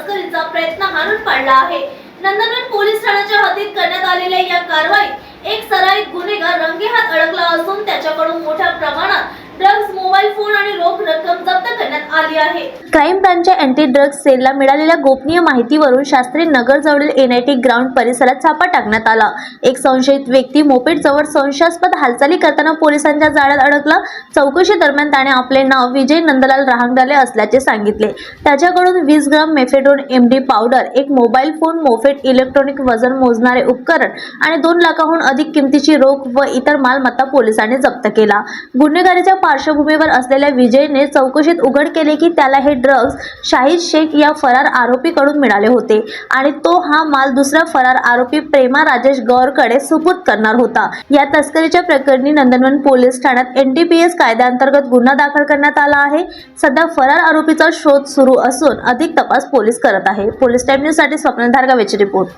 तस्करीचा प्रयत्न हाणून पाडला आहे. नंदनवन पोलीस ठाण्याच्या हद्दीत करण्यात आलेल्या या कारवाईत एक सराईत गुन्हेगार रंगेहात अडकला असून त्याच्याकडून मोठ्या प्रमाणात ड्रग्ज मोबाईल फोन आणि रोख आली आहे. क्राईम ब्रांचच्या अँटी ड्रग्ज सेलला मिळालेल्या गोपनीय माहितीवरून शास्त्री नगर जवळील एनआयटी ग्राउंड परिसरात छापा टाकण्यात आला. एक संशयित व्यक्ती मोपेट जवळ संशयास्पद हालचाली करताना पोलिसांच्या जाळ्यात अडकला. चौकशी दरम्यान त्याने आपले नाव विजय नंदलाल रहांगडाले असल्याचे सांगितले. त्याच्याकडून वीस gram mephedrone M D powder एक मोबाईल फोन मोफेड इलेक्ट्रॉनिक वजन मोजणारे उपकरण आणि दोन लाखाहून अधिक किमतीची रोख व इतर मालमत्ता पोलिसांनी जप्त केला. गुन्हेगारीच्या पार्श्वभूमीवर असलेल्या विजयने चौकशीत उघड केले की त्याला हे ड्रग्ज शाहिद शेख या फरार आरोपीकडून मिळाले होते. आणि तो हा माल दुसऱ्या फरार आरोपी प्रेमा राजेश गौरकडे सुपूत करणार होता. या तस्करीच्या प्रकरणी नंदनवन पोलीस ठाण्यात एनडीपीएस कायद्याअंतर्गत गुन्हा दाखल करण्यात आला आहे. सध्या फरार आरोपीचा शोध सुरू असून अधिक तपास पोलीस करत आहे. पोलीस टाइम न्यूजसाठी स्वप्नधार रिपोर्ट.